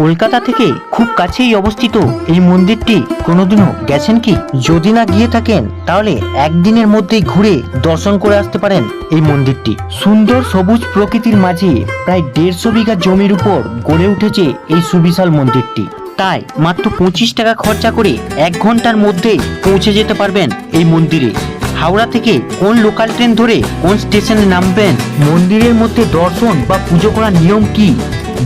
কলকাতা থেকে খুব কাছেই অবস্থিত এই মন্দিরটি কোনোদিনও গেছেন কি? যদি না গিয়ে থাকেন, তাহলে একদিনের মধ্যেই ঘুরে দর্শন করে আসতে পারেন এই মন্দিরটি। সুন্দর সবুজ প্রকৃতির মাঝে প্রায় দেড়শো বিঘা জমির উপর গড়ে উঠেছে এই সুবিশাল মন্দিরটি। তাই মাত্র পঁচিশ টাকা খরচা করে এক ঘণ্টার মধ্যেই পৌঁছে যেতে পারবেন এই মন্দিরে। হাওড়া থেকে কোন লোকাল ট্রেন ধরে কোন স্টেশনে নামবেন, মন্দিরের মধ্যে দর্শন বা পুজো করার নিয়ম কি?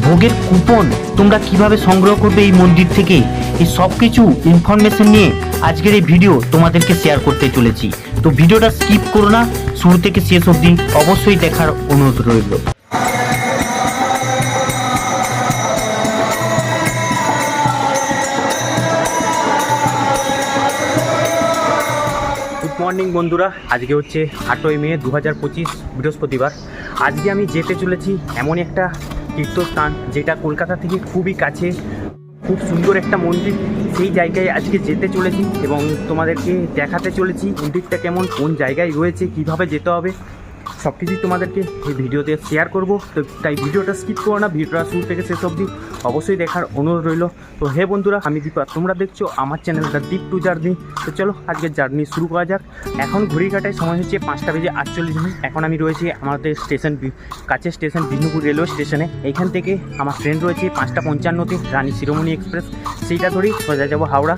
ভোগের কুপন তোমরা কীভাবে সংগ্রহ করবে এই মন্দির থেকে? এই সব কিছু ইনফরমেশন নিয়ে আজকের এই ভিডিও তোমাদেরকে শেয়ার করতে চলেছি। তো ভিডিওটা স্কিপ করো না, শুরু থেকে শেষ অবধি অবশ্যই দেখার অনুরোধ রইল। মর্নিং বন্ধুরা, আজকে হচ্ছে আটই মে দু হাজার পঁচিশ বৃহস্পতিবার। আজকে আমি যেতে চলেছি এমন একটা তীর্থস্থান, যেটা কলকাতা থেকে খুবই কাছে, খুব সুন্দর একটা মন্দির। সেই জায়গায় আজকে যেতে চলেছি এবং তোমাদেরকে দেখাতে চলেছি মন্দিরটা কেমন, কোন জায়গায় রয়েছে, কীভাবে যেতে হবে। সব কিছুই তোমাদেরকে এই ভিডিওতে শেয়ার করব। তো তাই ভিডিওটা স্কিপ করো না, ভিডিওটা শুরু থেকে শেষ অবধি অবশ্যই দেখার অনুরোধ রইল। তো হে বন্ধুরা, আমি দীপা, তোমরা দেখছ আমার চ্যানেলটা দীপ টু জার্নি তো চলো, আজকের জার্নি শুরু করা যাক। এখন ঘড়ি কাটায় সময় হচ্ছে পাঁচটা বেজে আটচল্লিশ মিনিট। এখন আমি রয়েছি আমাদের স্টেশন কাছের স্টেশন বিষ্ণুপুর রেলওয়ে স্টেশনে এইখান থেকে আমার ট্রেন রয়েছে পাঁচটা পঞ্চান্নতে, রানী শিরোমণি এক্সপ্রেস সেইটা ধরেই সোজা যাব হাওড়া।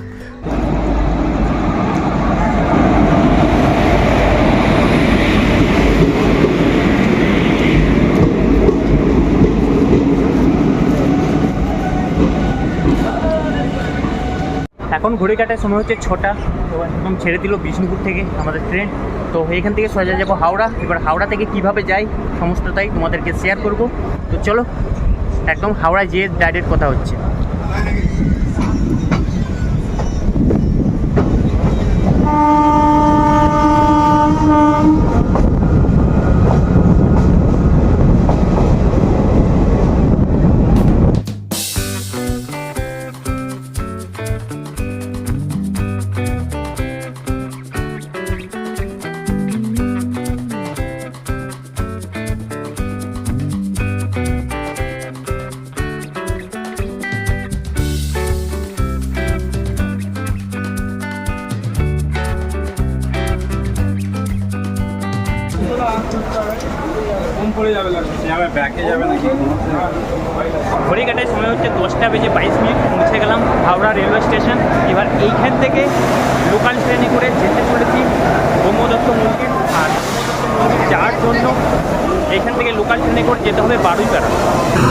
এখন ঘুরে কাটার সময় হচ্ছে ছটা, তো একদম ছেড়ে দিল বিষ্ণুপুর থেকে আমাদের ট্রেন তো এখান থেকে সোজা যাব হাওড়া। এবার হাওড়া থেকে কীভাবে যাই, সমস্তটাই তোমাদেরকে শেয়ার করব। তো চলো, একদম হাওড়ায় যেয়ে ডাইরেক্ট কথা হচ্ছে। ঘড়ি কাটার সময় হচ্ছে দশটা বেজে বাইশ মিনিট পৌঁছে গেলাম হাওড়া রেলওয়ে স্টেশন। এবার এইখান থেকে লোকাল ট্রেনে করে যেতে চলেছি ব্রহ্মদত্ত মন্দির আর ব্রহ্মদত্ত মন্দির যাওয়ার জন্য এইখান থেকে লোকাল ট্রেনে করে যেতে হবে বারুইপাড়া।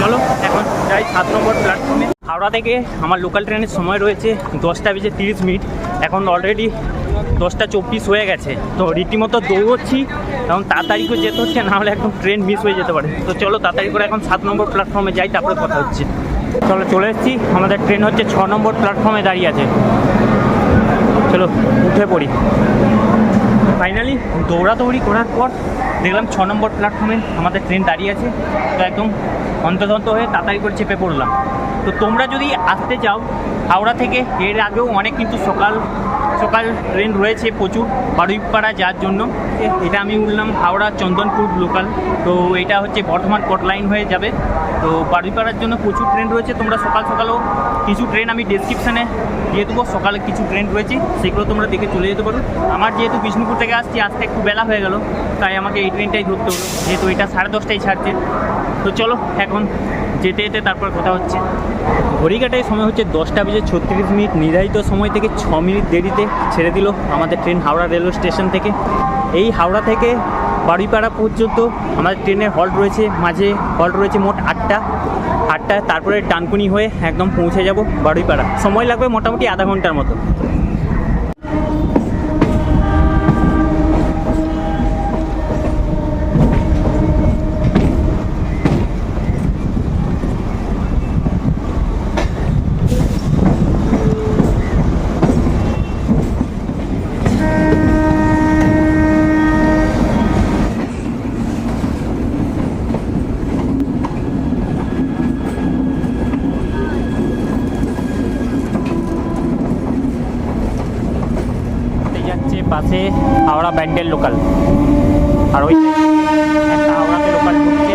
চলো এখন যাই সাত নম্বর প্ল্যাটফর্মে হাওড়া থেকে আমার লোকাল ট্রেনের সময় রয়েছে দশটা বেজে তিরিশ মিনিট। এখন অলরেডি দশটা চব্বিশ হয়ে গেছে। তো রীতিমতো দৌড়চ্ছি এবং তাড়াতাড়ি করে যেতে হচ্ছে, না হলে একদম ট্রেন মিস হয়ে যেতে পারে। তো চলো তাড়াতাড়ি করে এখন সাত নম্বর প্ল্যাটফর্মে যাই, তারপরে কথা হচ্ছে। চলো, চলে এসেছি। আমাদের ট্রেন হচ্ছে ছ নম্বর প্ল্যাটফর্মে দাঁড়িয়ে আছে। চলো, উঠে পড়ি। ফাইনালি দৌড়াদৌড়ি করার পর দেখলাম ছ নম্বর প্ল্যাটফর্মে আমাদের ট্রেন দাঁড়িয়ে আছে। তো একদম অন্তদন্ত হয়ে তাড়াতাড়ি করে চেপে পড়লাম। তো তোমরা যদি আসতে চাও, হাওড়া থেকে, এর আগেও অনেক কিন্তু সকাল সকাল ট্রেন রয়েছে প্রচুর বারুইপাড়া যাওয়ার জন্য। এটা আমি উঠলাম হাওড়া চন্দনপুর লোকাল তো এটা হচ্ছে বর্ধমান কোট লাইন হয়ে যাবে। তো বারুইপাড়ার জন্য প্রচুর ট্রেন রয়েছে। তোমরা সকাল সকালও কিছু ট্রেন আমি ডেসক্রিপশানে দিয়ে দেবো। সকালে কিছু ট্রেন রয়েছে, সেগুলো তোমরা দেখে চলে যেতে পারো। আমার যেহেতু বিষ্ণুপুর থেকে আসছি আসতে একটু বেলা হয়ে গেল, তাই আমাকে এই ট্রেনটাই ধরতে হলো। যেহেতু এটা সাড়ে দশটায় ছাড়ছে। তো চলো এখন যেতে যেতে তারপর কথা হচ্ছে। ঘড়িঘাটায় সময় হচ্ছে দশটা বেজে ছত্রিশ মিনিট। নির্ধারিত সময় থেকে ছ মিনিট দেরিতে ছেড়ে দিল আমাদের ট্রেন হাওড়া রেলওয়ে স্টেশন থেকে। এই হাওড়া থেকে বাড়িপাড়া পর্যন্ত আমাদের ট্রেনের হল্ট রয়েছে। মাঝে হল্ট রয়েছে মোট আটটা। আটটা, তারপরে ডানকুনি হয়ে একদম পৌঁছে যাব বাড়িপাড়া সময় লাগবে মোটামুটি আধা ঘণ্টার মতো এই যাচ্ছে পাশে হাওড়া ব্যান্ডেল লোকাল। আর ওই একটা হাওড়াতে লোকাল ঢুকছে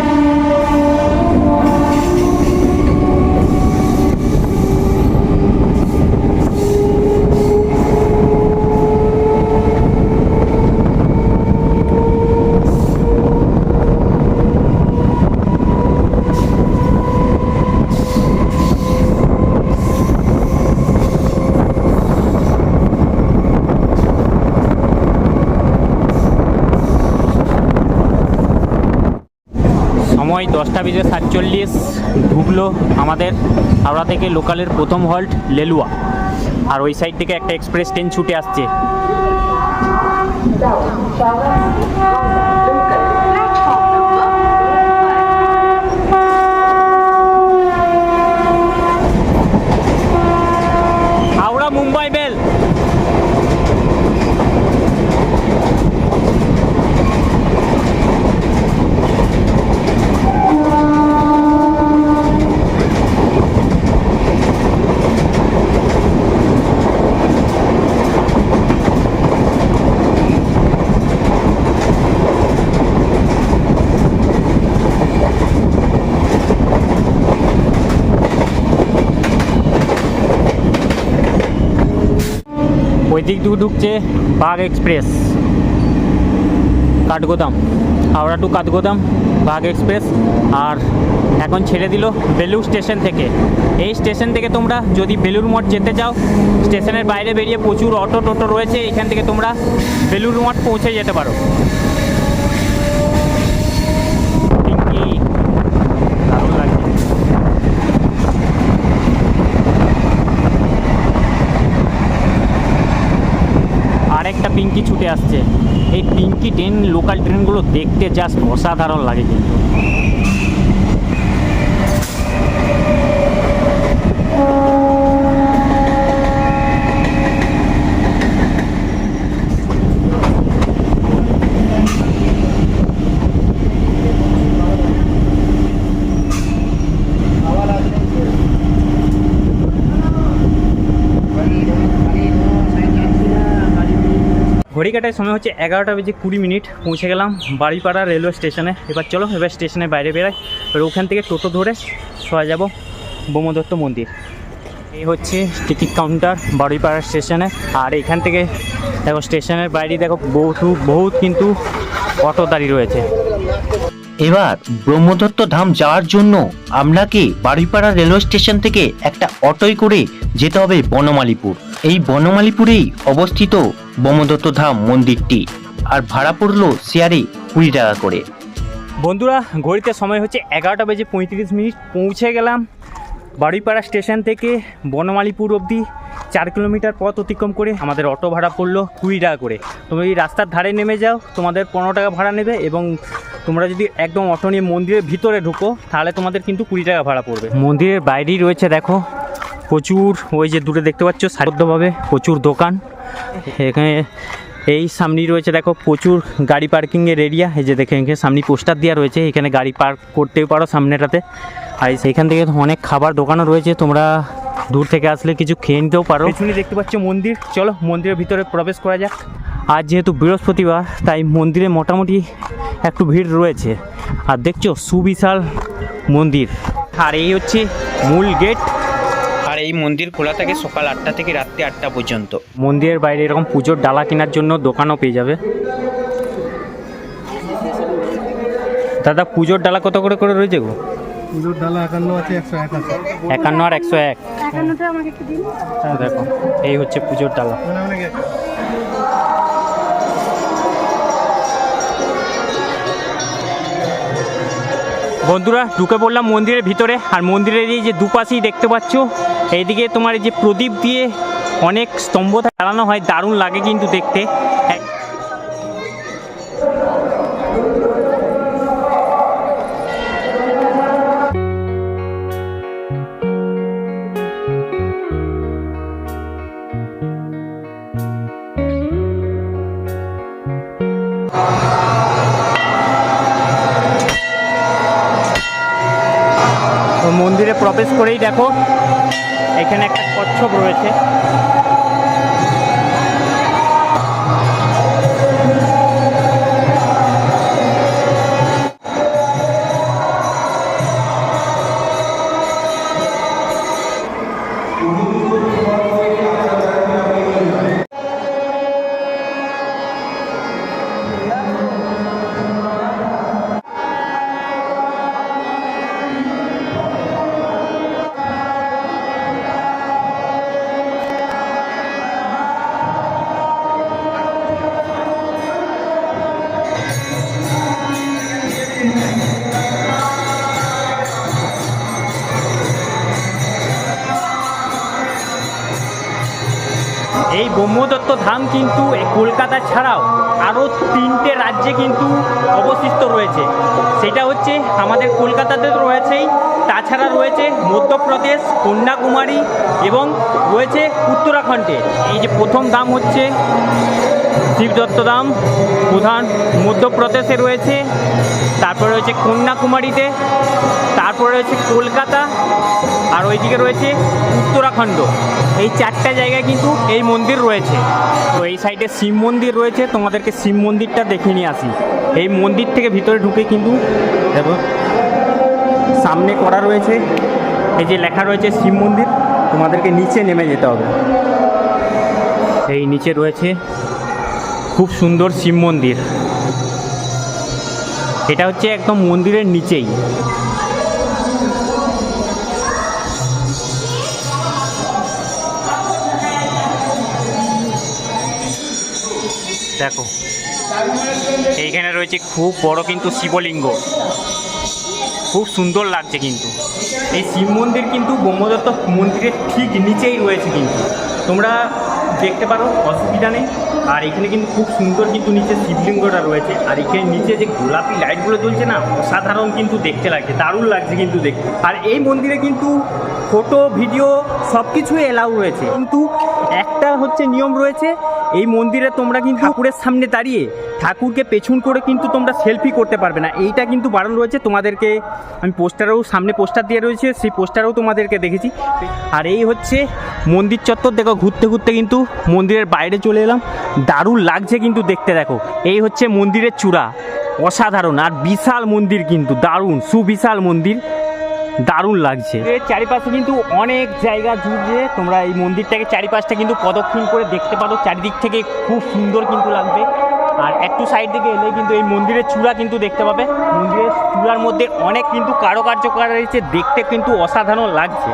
সময় দশটা বেজে সাতচল্লিশ, ঢুকলো আমাদের হাওড়া থেকে লোকালের প্রথম হল্ট, লেলুয়া। আর ওই সাইড থেকে একটা এক্সপ্রেস ট্রেন ছুটে আসছে হাওড়া মুম্বাই মেল ওই দিক দিয়ে ঢুকছে Bagh express, Kathgodam. Howrah to Kathgodam, Bagh express. আর এখন ছেড়ে দিল বেলুর স্টেশন থেকে। এই স্টেশন থেকে তোমরা যদি বেলুর মঠ যেতে চাও, স্টেশনের বাইরে বেরিয়ে প্রচুর অটো টোটো রয়েছে, এখান থেকে তোমরা বেলুর মঠ পৌঁছে যেতে পারো পিঙ্কি, দারুণ লাগছে আর একটা পিঙ্কি ছুটে আসছে। এই পিঙ্কি ট্রেন লোকাল ট্রেনগুলো দেখতে জাস্ট অসাধারণ লাগে কিন্তু। ঘড়ি কাটার সময় হচ্ছে এগারোটা বেজে কুড়ি মিনিট, পৌঁছে গেলাম বাড়িপাড়া রেলওয়ে স্টেশনে। এবার চলো, এবার স্টেশনের বাইরে বেরাই। এবার ওখান থেকে টোটো ধরে সোয়া যাব বোমদত্ত মন্দির। এই হচ্ছে টিকিট কাউন্টার বাড়িপাড়া স্টেশনে। আর এখান থেকে দেখো, স্টেশনের বাইরে দেখো বহু বহুত কিন্তু অটো দাঁড়িয়ে রয়েছে। এবার ব্রহ্মদত্ত ধাম যাওয়ার জন্য আপনাকে বাড়িপাড়া রেলওয়ে স্টেশন থেকে একটা অটোয় করে যেতে হবে বনমালীপুর? এই বনমালীপুরেই অবস্থিত ব্রহ্মদত্ত ধাম মন্দিরটি। আর ভাড়া পড়ল শেয়ারে কুড়ি টাকা করে। বন্ধুরা ঘড়িতে সময় হচ্ছে এগারোটা বেজে পঁয়ত্রিশ মিনিট। পৌঁছে গেলাম বাড়িপাড়া স্টেশন থেকে বনমালীপুর অবধি। চার কিলোমিটার পথ অতিক্রম করে আমাদের অটো ভাড়া পড়ল কুড়ি টাকা করে। তোমরা এই রাস্তার ধারে নেমে যাও তোমাদের পনেরো টাকা ভাড়া নেবে এবং তোমরা যদি একদম অটো নিয়ে মন্দিরের ভিতরে ঢুকো তাহলে তোমাদের কিন্তু কুড়ি টাকা ভাড়া পড়বে। মন্দিরের বাইরেই রয়েছে দেখো প্রচুর ওই যে দূরে দেখতে পাচ্ছ সারিবদ্ধভাবে প্রচুর দোকান। এখানে এই সামনেই রয়েছে দেখো প্রচুর গাড়ি পার্কিংয়ের এরিয়া এই যে দেখে এখানে সামনে পোস্টার দেওয়া রয়েছে এখানে গাড়ি পার্ক করতেও পারো সামনেটাতে। আর সেইখান থেকে অনেক খাবার দোকানও রয়েছে তোমরা দূর থেকে আসলে কিছু খেয়ে নিতেও পারো। পেছনে দেখতে পাচ্ছ মন্দির চলো মন্দিরের ভিতরে প্রবেশ করা যাক। আজ যেহেতু বৃহস্পতিবার তাই মন্দিরে মোটামুটি একটু ভিড় রয়েছে। আর দেখছ সুবিশাল মন্দির। আর এই হচ্ছে মূল গেট আর এই মন্দির খোলা থাকে সকাল আটটা থেকে রাত্রি আটটা পর্যন্ত। মন্দিরের বাইরে এরকম পুজোর ডালা কেনার জন্য দোকানও পেয়ে যাবে। দাদা পুজোর ডালা কত করে করে রয়েছে গো? পুজোর ডালা একান্ন আছে একশো এক আছে। একান্ন আর একশো এক। একান্নটা আমাকে একটু দিন। দেখো এই হচ্ছে পুজোর ডালা। বন্ধুরা ঢুকে পড়লাম মন্দিরের ভিতরে আর মন্দিরের এই যে দুপাশেই দেখতে পাচ্ছ এইদিকে তোমার এই যে প্রদীপ দিয়ে অনেক স্তম্ভ চালানো হয়, দারুণ লাগে কিন্তু দেখতে। মন্দিরে প্রবেশ করেই দেখো এখানে একটা কচ্ছপ রয়েছে। এই ব্রহ্মদত্ত ধাম কিন্তু কলকাতা ছাড়াও আরও তিনটে রাজ্যে কিন্তু অবস্থিত রয়েছে। সেটা হচ্ছে আমাদের কলকাতাতে রয়েছেই, তাছাড়া রয়েছে মধ্যপ্রদেশ, কন্যাকুমারী এবং রয়েছে উত্তরাখণ্ডে। এই যে প্রথম ধাম হচ্ছে শিবদত্ত ধাম, প্রধান মধ্যপ্রদেশে রয়েছে। তারপরে রয়েছে কন্যাকুমারীতে, তারপরে রয়েছে কলকাতা, আর ওইদিকে রয়েছে উত্তরাখণ্ড। এই চারটা জায়গায় কিন্তু এই মন্দির রয়েছে। তো এই সাইডে শিব মন্দির রয়েছে, তোমাদেরকে শিব মন্দিরটা দেখে নিয়ে আসি। এই মন্দির থেকে ভিতরে ঢুকে কিন্তু দেখো, সামনে করা রয়েছে, এই যে লেখা রয়েছে শিব মন্দির, তোমাদেরকে নিচে নেমে যেতে হবে। এই নিচে রয়েছে খুব সুন্দর শিব মন্দির। এটা হচ্ছে একদম মন্দিরের নিচেই। দেখো, এইখানে রয়েছে খুব বড় কিন্তু শিবলিঙ্গ। খুব সুন্দর লাগছে কিন্তু। এই শিব মন্দির কিন্তু ব্রহ্মদত্ত মন্দিরের ঠিক নিচেই রয়েছে কিন্তু। তোমরা দেখতে পারো, অসুবিধা নেই। আর এখানে কিন্তু খুব সুন্দর কিন্তু নিচে শিবলিঙ্গটা রয়েছে। আর এখানে নিচে যে গোলাপি লাইটগুলো জ্বলছে না, অসাধারণ কিন্তু দেখতে লাগছে, দারুণ লাগছে কিন্তু দেখতে। আর এই মন্দিরে কিন্তু ফটো ভিডিও সব কিছুই এলাউ রয়েছে। কিন্তু একটা হচ্ছে নিয়ম রয়েছে এই মন্দিরে তোমরা কিন্তু ঠাকুরের সামনে দাঁড়িয়ে ঠাকুরকে পেছন করে কিন্তু তোমরা সেলফি করতে পারবে না। এইটা কিন্তু বারণ রয়েছে। তোমাদেরকে আমি পোস্টারেও সামনে পোস্টার দিয়ে রয়েছে সেই পোস্টারেও তোমাদেরকে দেখেছি। আর এই হচ্ছে মন্দির চত্বর। দেখো ঘুরতে ঘুরতে কিন্তু মন্দিরের বাইরে চলে এলাম। দারুণ লাগছে কিন্তু দেখতে দেখো। এই হচ্ছে মন্দিরের চূড়া। অসাধারণ আর বিশাল মন্দির কিন্তু দারুণ সুবিশাল মন্দির। দারুণ লাগছে। এর চারিপাশে কিন্তু অনেক জায়গা জুড়ে তোমরা এই মন্দিরটাকে চারিপাশটা কিন্তু প্রদক্ষিণ করে দেখতে পারো। চারিদিক থেকে খুব সুন্দর কিন্তু লাগবে। আর একটু সাইড দিকে এলে কিন্তু এই মন্দিরের চূড়া কিন্তু দেখতে পাবে। মন্দিরের চূড়ার মধ্যে অনেক কিন্তু কারুকার্য করা রয়েছে। দেখতে কিন্তু অসাধারণ লাগছে।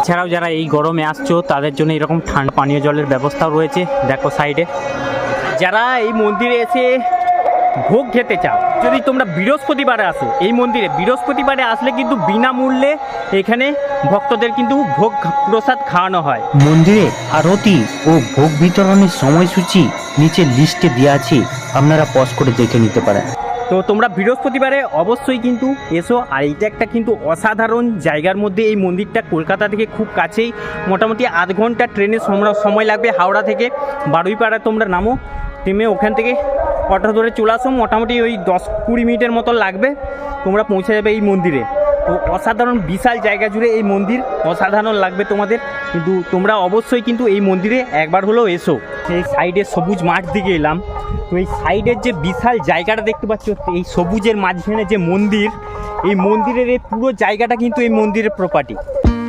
এছাড়াও যারা এই গরমে আসছো, তাদের জন্য এরকম ঠান্ডা পানীয় জলের ব্যবস্থাও রয়েছে। দেখো সাইডে যারা এই মন্দিরে এসে ভোগ খেতে চাও। যদি তোমরা বৃহস্পতিবারে আসো এই মন্দিরে বৃহস্পতিবারে আসলে কিন্তু বিনামূল্যে এখানে ভক্তদের কিন্তু ভোগ প্রসাদ খাওয়ানো হয়। মন্দিরে আরতি ও ভোগ বিতরণের সময়সূচি নিচে লিস্টে দেওয়া আছে। আপনারা পজ করে দেখে নিতে পারেন। তো তোমরা বৃহস্পতিবারে অবশ্যই কিন্তু এসো আর এইটা একটা কিন্তু অসাধারণ জায়গার মধ্যে এই মন্দিরটা কলকাতা থেকে খুব কাছেই। মোটামুটি আধ ঘণ্টা ট্রেনের সময়- লাগবে হাওড়া থেকে। বারুইপাড়া তোমরা নামো নেমে ওখান থেকে অটো ধরে চলে আসো, মোটামুটি ওই দশ কুড়ি মিনিটের মতো লাগবে। তোমরা পৌঁছে যাবে এই মন্দিরে। তো অসাধারণ, বিশাল জায়গা জুড়ে এই মন্দির অসাধারণ লাগবে তোমাদের। কিন্তু তোমরা অবশ্যই কিন্তু এই মন্দিরে একবার হলেও এসো। এই সাইডে সবুজ মাঠ দিকে এলাম। তো এই সাইডের যে বিশাল জায়গাটা দেখতে পাচ্ছ, এই সবুজের মাঝখানে যে মন্দির, এই মন্দিরের এই পুরো জায়গাটা কিন্তু এই মন্দিরের প্রপার্টি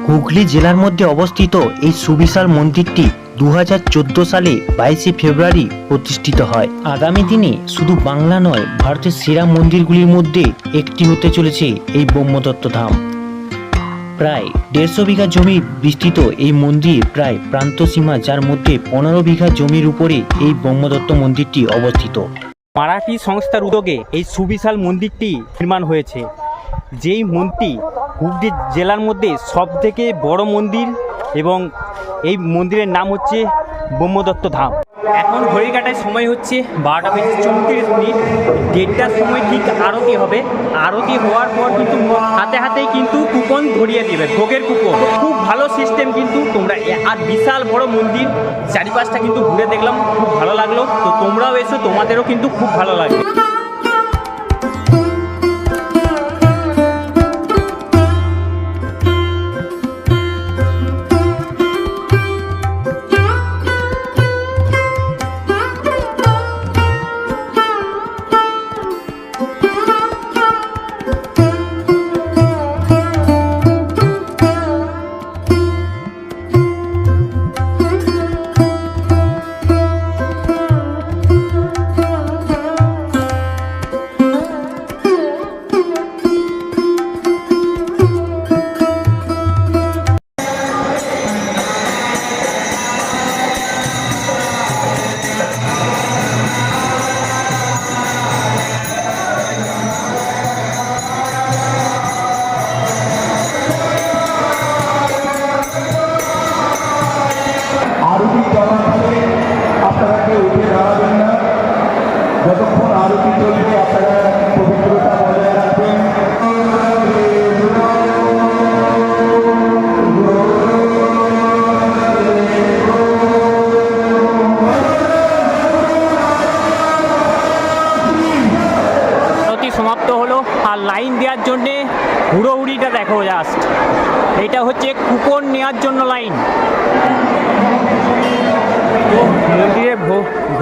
হুগলি জেলার মধ্যে অবস্থিত এই সুবিশাল মন্দিরটি দু হাজার চোদ্দ সালে বাইশে ফেব্রুয়ারি প্রতিষ্ঠিত হয়। আগামী দিনে শুধু বাংলা নয়, ভারতের সেরা মন্দিরগুলির মধ্যে একটি হতে চলেছে এই ব্রহ্মদত্ত ধাম। প্রায় দেড়শো বিঘা জমি বিস্তৃত এই মন্দির প্রায় প্রান্তসীমা যার মধ্যে পনেরো বিঘা জমির উপরে এই ব্রহ্মদত্ত মন্দিরটি অবস্থিত। মারাঠি সংস্থার উদ্যোগে এই সুবিশাল মন্দিরটি নির্মাণ হয়েছে, যেই মন্দিরটি হুগলি জেলার মধ্যে সব থেকে বড় মন্দির এবং এই মন্দিরের নাম হচ্ছে ব্রহ্মদত্ত ধাম। এখন ঘড়িকাটায় সময় হচ্ছে বারোটা বেজে চৌত্রিশ মিনিট। দেড়টার সময় ঠিক আরতি হবে। আরতি হওয়ার পর কিন্তু হাতে হাতেই কিন্তু কুপন ধরিয়ে দেবে, ভোগের কুপন। খুব ভালো সিস্টেম কিন্তু তোমরা আর বিশাল বড় মন্দির। চারিপাশটা কিন্তু ঘুরে দেখলাম, খুব ভালো লাগল। তো তোমরাও এসো, তোমাদেরও কিন্তু খুব ভালো লাগবে।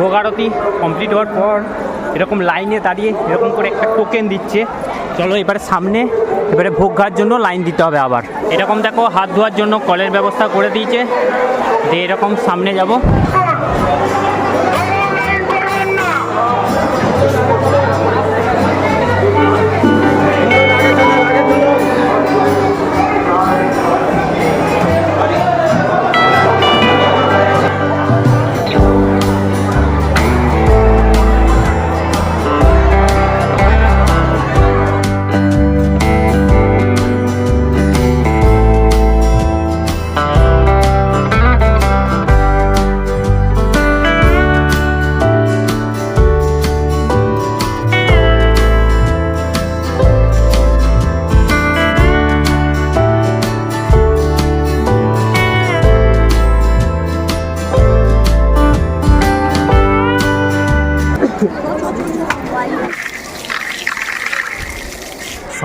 ভোগ আরতি কমপ্লিট হওয়ার পর এরকম লাইনে দাঁড়িয়ে এরকম করে একটা টোকেন দিচ্ছে। চলো এবারে সামনে, এবারে ভোগ খাওয়ার জন্য লাইন দিতে হবে আবার। এরকম দেখো হাত ধোয়ার জন্য কলের ব্যবস্থা করে দিয়েছে। দিয়ে এরকম সামনে যাব।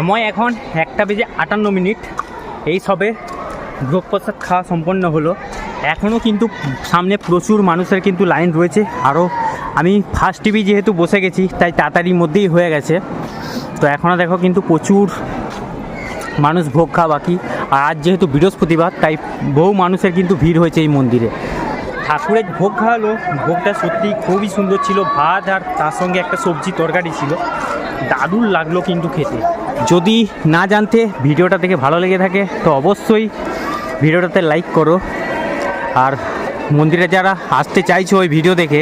সময় এখন একটা বেজে আটান্ন মিনিট। এই সবে ভোগ প্রসাদ খাওয়া সম্পন্ন হলো। এখনও কিন্তু সামনে প্রচুর মানুষের কিন্তু লাইন রয়েছে। আরও আমি ফার্স্ট টিভি যেহেতু বসে গেছি, তাই তাড়াতাড়ির মধ্যেই হয়ে গেছে। তো এখনও দেখো কিন্তু প্রচুর মানুষ ভোগ খাওয়া বাকি। আর আজ যেহেতু বৃহস্পতিবার, তাই বহু মানুষের কিন্তু ভিড় হয়েছে এই মন্দিরে। ঠাকুরের ভোগ খাওয়ালো। ভোগটা সত্যি খুবই সুন্দর ছিল। ভাত আর তার সঙ্গে একটা সবজি তরকারি ছিল। দারুণ লাগল কিন্তু খেতে। যদি না জানতে ভিডিওটা দেখে ভালো লেগে থাকে, তো অবশ্যই ভিডিওটাতে লাইক করো। আর মন্দিরে যারা আসতে চাইছো ওই ভিডিও দেখে,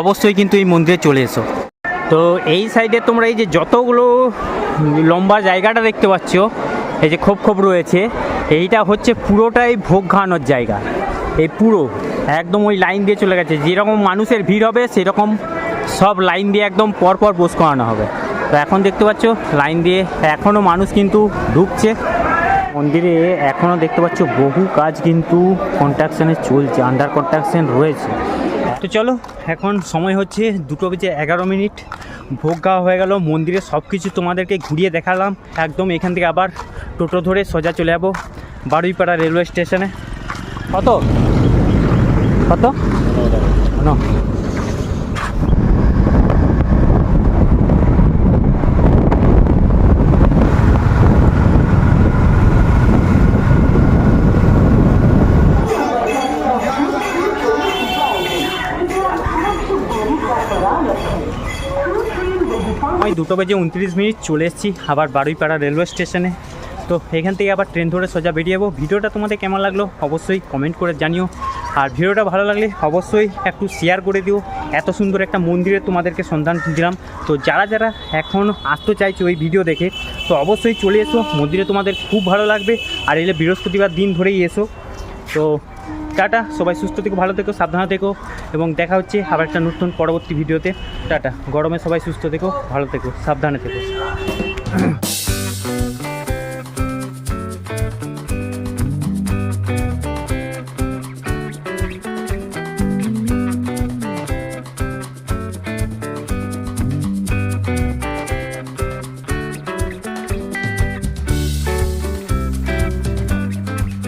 অবশ্যই কিন্তু এই মন্দিরে চলে এসো। তো এই সাইডে তোমরা এই যে যতগুলো লম্বা জায়গাটা দেখতে পাচ্ছ, এই যে খোপ খোপ রয়েছে, এইটা হচ্ছে পুরোটাই ভোগ খাওয়ানোর জায়গা। এই পুরো, একদম ওই লাইন দিয়ে চলে গেছে। যেরকম মানুষের ভিড় হবে, সেরকম সব লাইন দিয়ে একদম পরপর বোস করানো হবে। তো এখন দেখতে পাচ্ছ, লাইন দিয়ে এখনও মানুষ কিন্তু ঢুকছে। মন্দিরে এখনও দেখতে পাচ্ছ, বহু কাজ কিন্তু কন্ট্রাকশানে চলছে আন্ডার কন্ট্রাকশন রয়েছে। তো চলো, এখন সময় হচ্ছে দুটো বেজে এগারো মিনিট। ভোগ খাওয়া হয়ে গেল, মন্দিরে সব কিছু তোমাদেরকে ঘুরিয়ে দেখালাম। একদম এখান থেকে আবার টোটো ধরে সোজা চলে যাব বারুইপাড়া রেলওয়ে স্টেশনে কত? কত? ন। দুটো বেজে উনত্রিশ মিনিট চলে এসেছি আবার বারুইপাড়া রেলওয়ে স্টেশনে। তো এখান থেকে আবার ট্রেন ধরে সোজা বেরিয়ে যাব। ভিডিওটা তোমাদের কেমন লাগল অবশ্যই কমেন্ট করে জানিও। আর ভিডিওটা ভালো লাগলে অবশ্যই একটু শেয়ার করে দিও। এত সুন্দর একটা মন্দিরে তোমাদেরকে সন্ধান দিলাম। তো যারা যারা এখন আসতে চাইছো ওই ভিডিও দেখে, তো অবশ্যই চলে এসো। মন্দিরে তোমাদের খুব ভালো লাগবে। আর এলে বৃহস্পতিবার দিন ধরেই এসো। তো টাটা, সবাই সুস্থ থেকো, ভালো থেকো, সাবধানে থেকো, এবং দেখা হচ্ছে আবার একটা নতুন পরবর্তী ভিডিওতে। টাটা, গরমে সবাই সুস্থ থেকো, ভালো থেকো, সাবধানে থেকো।